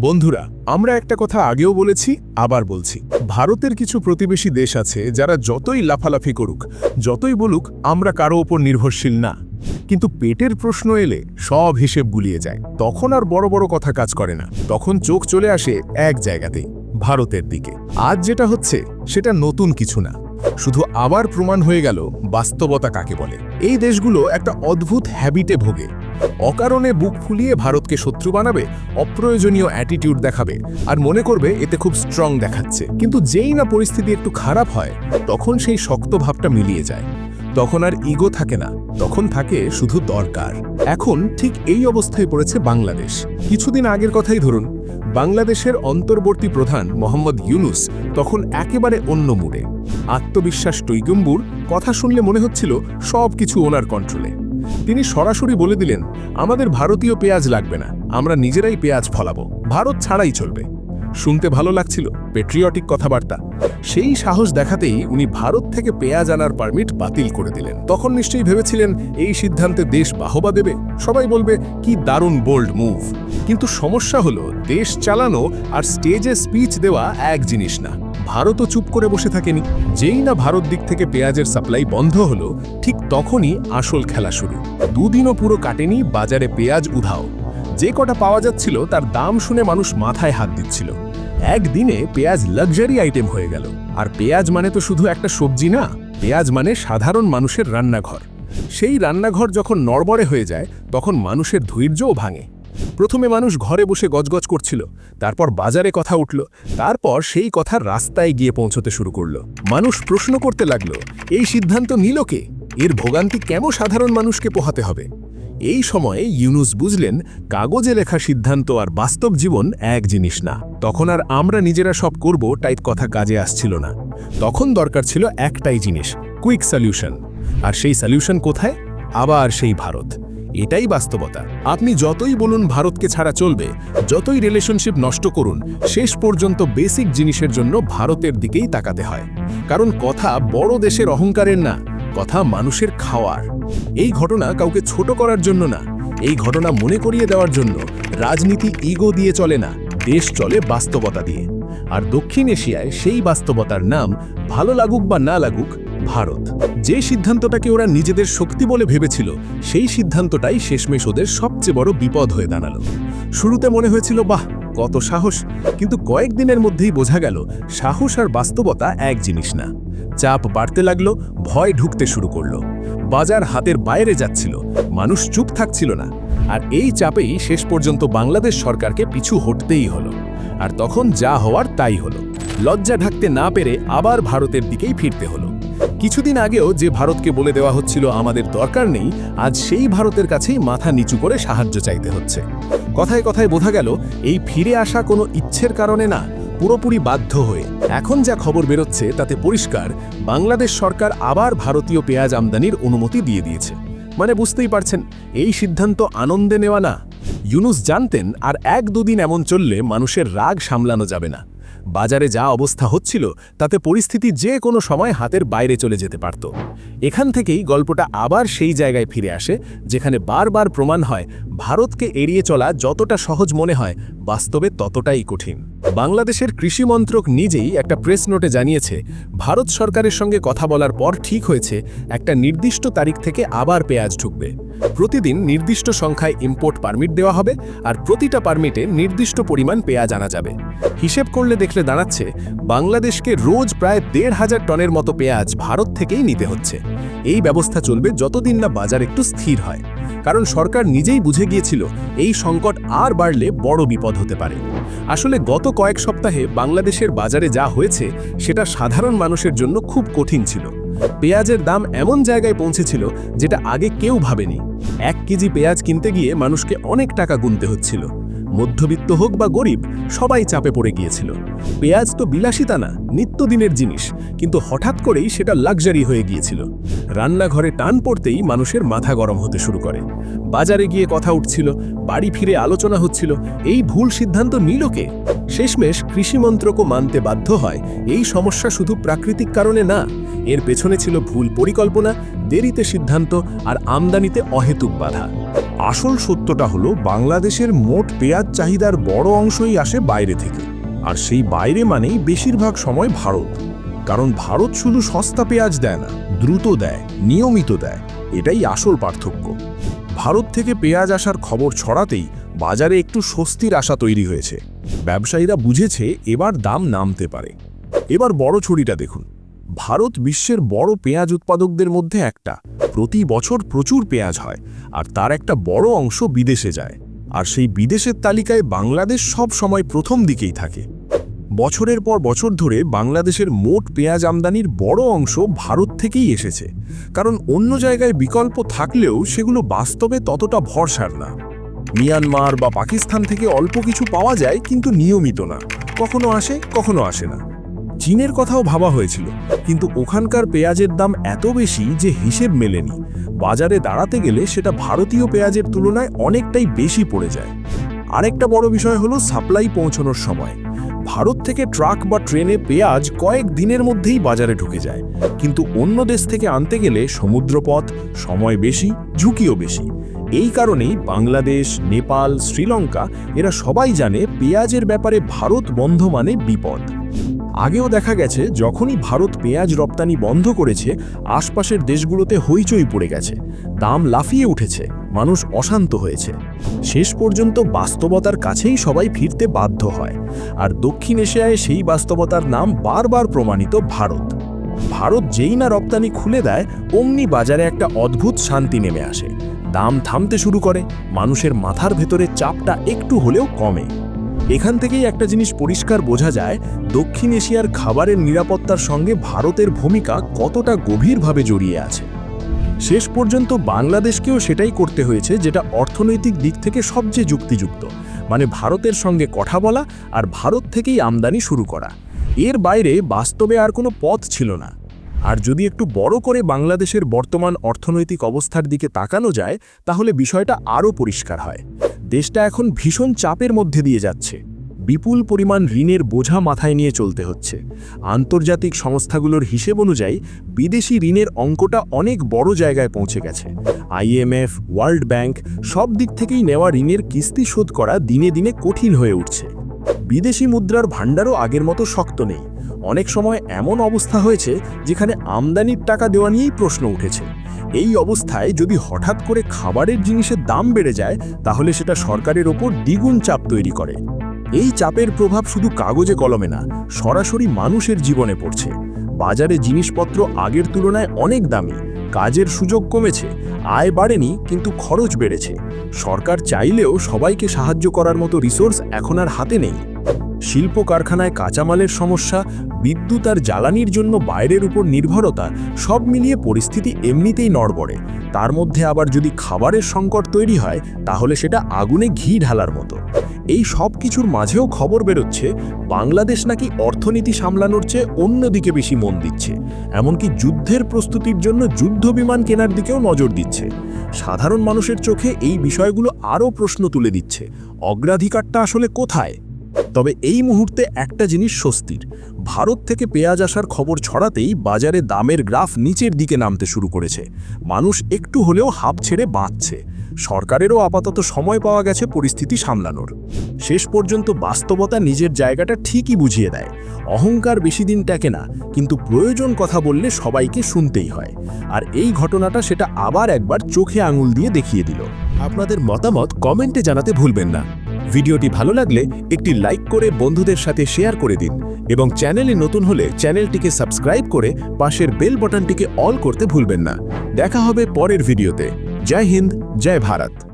বন্ধুরা, আমরা একটা কথা আগেও বলেছি, আবার বলছি। ভারতের কিছু প্রতিবেশী দেশ আছে যারা যতই লাফালাফি করুক, যতই বলুক, আমরা কারও ওপর নির্ভরশীল না। কিন্তু পেটের প্রশ্ন এলে সব হিসেব গুলিয়ে যায়। তখন আর বড় বড় কথা কাজ করে না। তখন চোখ চলে আসে এক জায়গাতেই। ভারতের দিকে। আজ যেটা হচ্ছে, সেটা নতুন কিছু না। শুধু আবার প্রমাণ হয়ে গেল বাস্তবতা কাকে বলে। এই দেশগুলো একটা অদ্ভুত হ্যাবিটে ভোগে। অকারণে বুক ফুলিয়ে ভারতকে শত্রু বানাবে, অপ্রয়োজনীয় অ্যাটিটিউড দেখাবে, আর মনে করবে এতে খুব স্ট্রং দেখাচ্ছে। কিন্তু যেই না পরিস্থিতি একটু খারাপ হয়, তখন সেই শক্ত ভাবটা মিলিয়ে যায়। তখন আর ইগো থাকে না, তখন থাকে শুধু দরকার। এখন ঠিক এই অবস্থায় পড়েছে বাংলাদেশ। কিছুদিন আগের কথাই ধরুন বাংলাদেশের অন্তর্বর্তী প্রধান মোহাম্মদ ইউনুস তখন একেবারে অন্য মুডে। আত্মবিশ্বাস টৈগম্বুর কথা শুনলে মনে হচ্ছিল সব কিছু ওনার কন্ট্রোলে। তিনি সরাসরি বলে দিলেন, আমাদের ভারতীয় পেঁয়াজ লাগবে না, আমরা নিজেরাই পেঁয়াজ ফলাবো। ভারত ছাড়াই চলবে। শুনতে ভালো লাগছিল পেট্রিয়টিক কথাবার্তা। সেই সাহস দেখাতেই উনি ভারত থেকে পেঁয়াজ আনার পারমিট বাতিল করে দিলেন। তখন নিশ্চয়ই ভেবেছিলেন, এই সিদ্ধান্তে দেশ বাহবা দেবে। সবাই বলবে, কি দারুণ বোল্ড মুভ কিন্তু সমস্যা হলো, দেশ চালানো আর স্টেজে স্পিচ দেওয়া এক জিনিস না। ভারতও চুপ করে বসে থাকেনি। যেই না ভারত দিক থেকে পেঁয়াজের সাপ্লাই বন্ধ হলো, ঠিক তখনই আসল খেলা শুরু। দুদিনও পুরো কাটেনি বাজারে পেঁয়াজ উধাও। যে কটা পাওয়া যাচ্ছিল, তার দাম শুনে মানুষ মাথায় হাত দিচ্ছিল। একদিনে পেঁয়াজ লাক্সারি আইটেম হয়ে গেল। আর পেঁয়াজ মানে তো শুধু একটা সবজি না, পেঁয়াজ মানে সাধারণ মানুষের রান্নাঘর। সেই রান্নাঘর যখন নড়বড়ে হয়ে যায়, তখন মানুষের ধৈর্যও ভাঙে। প্রথমে মানুষ ঘরে বসে গজগজ করছিল, তারপর বাজারে কথা উঠল, তারপর সেই কথা রাস্তায় গিয়ে পৌঁছতে শুরু করল। মানুষ প্রশ্ন করতে লাগল, এই সিদ্ধান্ত নিল কে? এর ভোগান্তি কেমন সাধারণ মানুষকে পোহাতে হবে? এই সময়ে ইউনুস বুঝলেন, কাগজে লেখা সিদ্ধান্ত আর বাস্তব জীবন এক জিনিস না। তখন আর আমরা নিজেরা সব করব টাইপ কথা কাজে আসছিল না। তখন দরকার ছিল একটাই জিনিস, কুইক সলিউশন। আর সেই সলিউশন কোথায়? আবার সেই ভারত। এটাই বাস্তবতা। আপনি যতই বলুন ভারতকে ছাড়া চলবে, যতই রিলেশনশিপ নষ্ট করুন, শেষ পর্যন্ত বেসিক জিনিসের জন্য ভারতের দিকেই তাকাতে হয়। কারণ কথা বড় দেশের অহংকারের না। কথা মানুষের খাওয়ার। এই ঘটনা কাউকে ছোট করার জন্য না, এই ঘটনা মনে করিয়ে দেওয়ার জন্য রাজনীতি ইগো দিয়ে চলে না, দেশ চলে বাস্তবতা দিয়ে। আর দক্ষিণ এশিয়ায় সেই বাস্তবতার নাম ভালো লাগুক বা না লাগুক, ভারত। যে সিদ্ধান্তটাকে ওরা নিজেদের শক্তি বলে ভেবেছিল, সেই সিদ্ধান্তটাই শেষমেশ ওদের সবচেয়ে বড় বিপদ হয়ে দাঁড়াল। শুরুতে মনে হয়েছিল, বাহ কত সাহস, কিন্তু কয়েকদিনের মধ্যেই বোঝা গেল, সাহস আর বাস্তবতা এক জিনিস না। চাপ বাড়তে লাগল, ভয় ঢুকতে শুরু করল। বাজার হাতের বাইরে যাচ্ছিল, মানুষ চুপ থাকছিল না। আর এই চাপেই শেষ পর্যন্ত বাংলাদেশ সরকারকে পিছু হটতেই হলো। আর তখন যা হওয়ার তাই হলো। লজ্জা ঢাকতে না পেরে আবার ভারতের দিকেই ফিরতে হলো। কিছুদিন আগেও যে ভারতকে বলে দেওয়া হচ্ছিল, আমাদের দরকার নেই আজ সেই ভারতের কাছেই মাথা নিচু করে সাহায্য চাইতে হচ্ছে। কথায় কথায় বোঝা গেল, এই ফিরে আসা কোনো ইচ্ছের কারণে না, পুরোপুরি বাধ্য হয়ে। এখন যা খবর বেরোচ্ছে, তাতে পরিষ্কার, বাংলাদেশ সরকার আবার ভারতীয় পেঁয়াজ আমদানির অনুমতি দিয়ে দিয়েছে। মানে বুঝতেই পারছেন, এই সিদ্ধান্ত আনন্দে নেওয়া না। ইউনুস জানতেন, আর এক দুদিন এমন চললে মানুষের রাগ সামলানো যাবে না। বাজারে যা অবস্থা হচ্ছিল, তাতে পরিস্থিতি যে কোনো সময় হাতের বাইরে চলে যেতে পারত। এখান থেকেই গল্পটা আবার সেই জায়গায় ফিরে আসে, যেখানে বারবার প্রমাণ হয়, ভারতকে এড়িয়ে চলা যতটা সহজ মনে হয়, বাস্তবে ততটাই কঠিন। বাংলাদেশের কৃষি মন্ত্রক নিজেই একটা প্রেস নোটে জানিয়েছে, ভারত সরকারের সঙ্গে কথা বলার পর ঠিক হয়েছে, একটা নির্দিষ্ট তারিখ থেকে আবার পেঁয়াজ ঢুকবে। প্রতিদিন নির্দিষ্ট সংখ্যায় ইম্পোর্ট পারমিট দেওয়া হবে, আর প্রতিটা পারমিটে নির্দিষ্ট পরিমাণ পেঁয়াজ আনা যাবে। হিসেব করলে দেখলে দাঁড়াচ্ছে, বাংলাদেশকে রোজ প্রায় দেড় হাজার টনের মতো পেঁয়াজ ভারত থেকেই নিতে হচ্ছে। এই ব্যবস্থা চলবে যতদিন না বাজার একটু স্থির হয়। কারণ সরকার নিজেই বুঝে গিয়েছিল, এই সংকট আর বাড়লে বড় বিপদ হতে পারে। আসলে গত কয়েক সপ্তাহে বাংলাদেশের বাজারে যা হয়েছে, সেটা সাধারণ মানুষের জন্য খুব কঠিন ছিল। পেঁয়াজের দাম এমন জায়গায় পৌঁছেছিল, যেটা আগে কেউ ভাবেনি। এক কেজি পেঁয়াজ কিনতে গিয়ে মানুষকে অনেক টাকা গুনতে হচ্ছিল। মধ্যবিত্ত হোক বা গরিব, সবাই চাপে পড়ে গিয়েছিল। পেঁয়াজ তো বিলাসিতা না, নিত্যদিনের জিনিস, কিন্তু হঠাৎ করেই সেটা লাক্সারি হয়ে গিয়েছিল। রান্নাঘরে টান পড়তেই মানুষের মাথা গরম হতে শুরু করে। বাজারে গিয়ে কথা উঠছিল, বাড়ি ফিরে আলোচনা হচ্ছিল, এই ভুল সিদ্ধান্ত নিল কে? শেষমেশ কৃষি মন্ত্রকও মানতে বাধ্য হয়, এই সমস্যা শুধু প্রাকৃতিক কারণে না এর পেছনে ছিল ভুল পরিকল্পনা, দেরিতে সিদ্ধান্ত আর আমদানিতে অহেতুক বাধা। আসল সত্যটা হলো, বাংলাদেশের মোট পেঁয়াজ চাহিদার বড় অংশই আসে বাইরে থেকে। আর সেই বাইরে মানেই বেশিরভাগ সময় ভারত। কারণ ভারত শুধু সস্তা পেঁয়াজ দেয় না, দ্রুত দেয়, নিয়মিত দেয়। এটাই আসল পার্থক্য। ভারত থেকে পেঁয়াজ আসার খবর ছড়াতেই বাজারে একটু স্বস্তির আশা তৈরি হয়েছে। ব্যবসায়ীরা বুঝেছে, এবার দাম নামতে পারে। এবার বড় ছড়িটা দেখুন। ভারত বিশ্বের বড় পেঁয়াজ উৎপাদকদের মধ্যে একটা। প্রতি বছর প্রচুর পেঁয়াজ হয়, আর তার একটা বড় অংশ বিদেশে যায়। আর সেই বিদেশের তালিকায় বাংলাদেশ সব সময় প্রথম দিকেই থাকে। বছরের পর বছর ধরে বাংলাদেশের মোট পেঁয়াজ আমদানির বড় অংশ ভারত থেকেই এসেছে। কারণ অন্য জায়গায় বিকল্প থাকলেও সেগুলো বাস্তবে ততটা ভরসার না। মিয়ানমার বা পাকিস্তান থেকে অল্প কিছু পাওয়া যায়, কিন্তু নিয়মিত না। কখনো আসে কখনো আসে না। চীনের কথাও ভাবা হয়েছিল। কিন্তু ওখানকার পেঁয়াজের দাম এত বেশি যে হিসেব মেলেনি। বাজারে দাঁড়াতে গেলে সেটা ভারতীয় পেঁয়াজের তুলনায় অনেকটাই বেশি পড়ে যায়। আরেকটা বড় বিষয় হলো সাপ্লাই পৌঁছানোর সময়। ভারত থেকে ট্রাক বা ট্রেনে পেঁয়াজ কয়েক দিনের মধ্যেই বাজারে ঢুকে যায়। কিন্তু অন্য দেশ থেকে আনতে গেলে সমুদ্রপথ, সময় বেশি, ঝুঁকিও বেশি। এই কারণেই বাংলাদেশ, নেপাল, শ্রীলঙ্কা, এরা সবাই জানে পেঁয়াজের ব্যাপারে ভারত বন্ধ মানে বিপদ। আগেও দেখা গেছে, যখনই ভারত পেঁয়াজ রপ্তানি বন্ধ করেছে, আশপাশের দেশগুলোতে হইচই পড়ে গেছে। দাম লাফিয়ে উঠেছে, মানুষ অশান্ত হয়েছে। শেষ পর্যন্ত বাস্তবতার কাছেই সবাই ফিরতে বাধ্য হয়। আর দক্ষিণ এশিয়ায় সেই বাস্তবতার নাম বারবার প্রমাণিত ভারত। ভারত যেই না রপ্তানি খুলে দেয়, অমনি বাজারে একটা অদ্ভুত শান্তি নেমে আসে। দাম থামতে শুরু করে, মানুষের মাথার ভেতরে চাপটা একটু হলেও কমে। এখান থেকেই একটা জিনিস পরিষ্কার বোঝা যায়, দক্ষিণ এশিয়ার খাবারের নিরাপত্তার সঙ্গে ভারতের ভূমিকা কতটা গভীরভাবে জড়িয়ে আছে। শেষ পর্যন্ত বাংলাদেশকেও সেটাই করতে হয়েছে, যেটা অর্থনৈতিক দিক থেকে সবচেয়ে যুক্তিযুক্ত মানে ভারতের সঙ্গে কথা বলা আর ভারত থেকেই আমদানি শুরু করা। এর বাইরে বাস্তবে আর কোনো পথ ছিল না। আর যদি একটু বড় করে বাংলাদেশের বর্তমান অর্থনৈতিক অবস্থার দিকে তাকানো যায়, তাহলে বিষয়টা আরও পরিষ্কার হয়। দেশটা এখন ভীষণ চাপের মধ্যে দিয়ে যাচ্ছে। বিপুল পরিমাণ ঋণের বোঝা মাথায় নিয়ে চলতে হচ্ছে। আন্তর্জাতিক সংস্থাগুলোর হিসেব অনুযায়ী বিদেশি ঋণের অঙ্কটা অনেক বড় জায়গায় পৌঁছে গেছে। আইএমএফ ওয়ার্ল্ড ব্যাংক সব দিক থেকেই নেওয়া ঋণের কিস্তি শোধ করা দিনে দিনে কঠিন হয়ে উঠছে। বিদেশি মুদ্রার ভাণ্ডারও আগের মতো শক্ত নেই। অনেক সময় এমন অবস্থা হয়েছে যেখানে আমদানির টাকা দেওয়া নিয়েই প্রশ্ন উঠেছে। এই অবস্থায় যদি হঠাৎ করে খাবারের জিনিসের দাম বেড়ে যায়, তাহলে সেটা সরকারের ওপর দ্বিগুণ চাপ তৈরি করে। এই চাপের প্রভাব শুধু কাগজে কলমে না, সরাসরি মানুষের জীবনে পড়ছে। বাজারে জিনিসপত্র আগের তুলনায় অনেক দামি, কাজের সুযোগ কমেছে, আয় বাড়েনি, কিন্তু খরচ বেড়েছে। সরকার চাইলেও সবাইকে সাহায্য করার মতো রিসোর্স এখন আর হাতে নেই। শিল্প কারখানায় কাঁচামালের সমস্যা, বিদ্যুৎ আর জ্বালানির জন্য বাইরের উপর নির্ভরতা, সব মিলিয়ে পরিস্থিতি এমনিতেই নড়বড়ে। তার মধ্যে আবার যদি খাবারের সংকট তৈরি হয়, তাহলে সেটা আগুনে ঘি ঢালার মতো। এই সব কিছুর মাঝেও খবর বেরোচ্ছে, বাংলাদেশ নাকি অর্থনীতি সামলানোর চেয়ে অন্যদিকে বেশি মন দিচ্ছে। এমনকি যুদ্ধের প্রস্তুতির জন্য যুদ্ধ বিমান কেনার দিকেও নজর দিচ্ছে। সাধারণ মানুষের চোখে এই বিষয়গুলো আরও প্রশ্ন তুলে দিচ্ছে। অগ্রাধিকারটা আসলে কোথায়? তবে এই মুহূর্তে একটা জিনিস স্বস্তির। ভারত থেকে পেঁয়াজ আসার খবর ছড়াতেই বাজারে দামের গ্রাফ নিচের দিকে নামতে শুরু করেছে। মানুষ একটু হলেও হাঁপ ছেড়ে বাঁচছে। সরকারেরও আপাতত সময় পাওয়া গেছে পরিস্থিতি সামলানোর। শেষ পর্যন্ত বাস্তবতা নিজের জায়গাটা ঠিকই বুঝিয়ে দেয়। অহংকার বেশি দিন টেকে না, কিন্তু প্রয়োজন কথা বললে সবাইকে শুনতেই হয়। আর এই ঘটনাটা সেটা আবার একবার চোখে আঙুল দিয়ে দেখিয়ে দিল। আপনাদের মতামত কমেন্টে জানাতে ভুলবেন না। ভিডিওটি ভালো লাগলে একটি লাইক করে বন্ধুদের সাথে শেয়ার করে দিন এবং চ্যানেলে নতুন হলে চ্যানেলটিকে সাবস্ক্রাইব করে পাশের বেল বটনটিকে অল করতে ভুলবেন না। দেখা হবে পরের ভিডিওতে। জয় হিন্দ, জয় ভারত।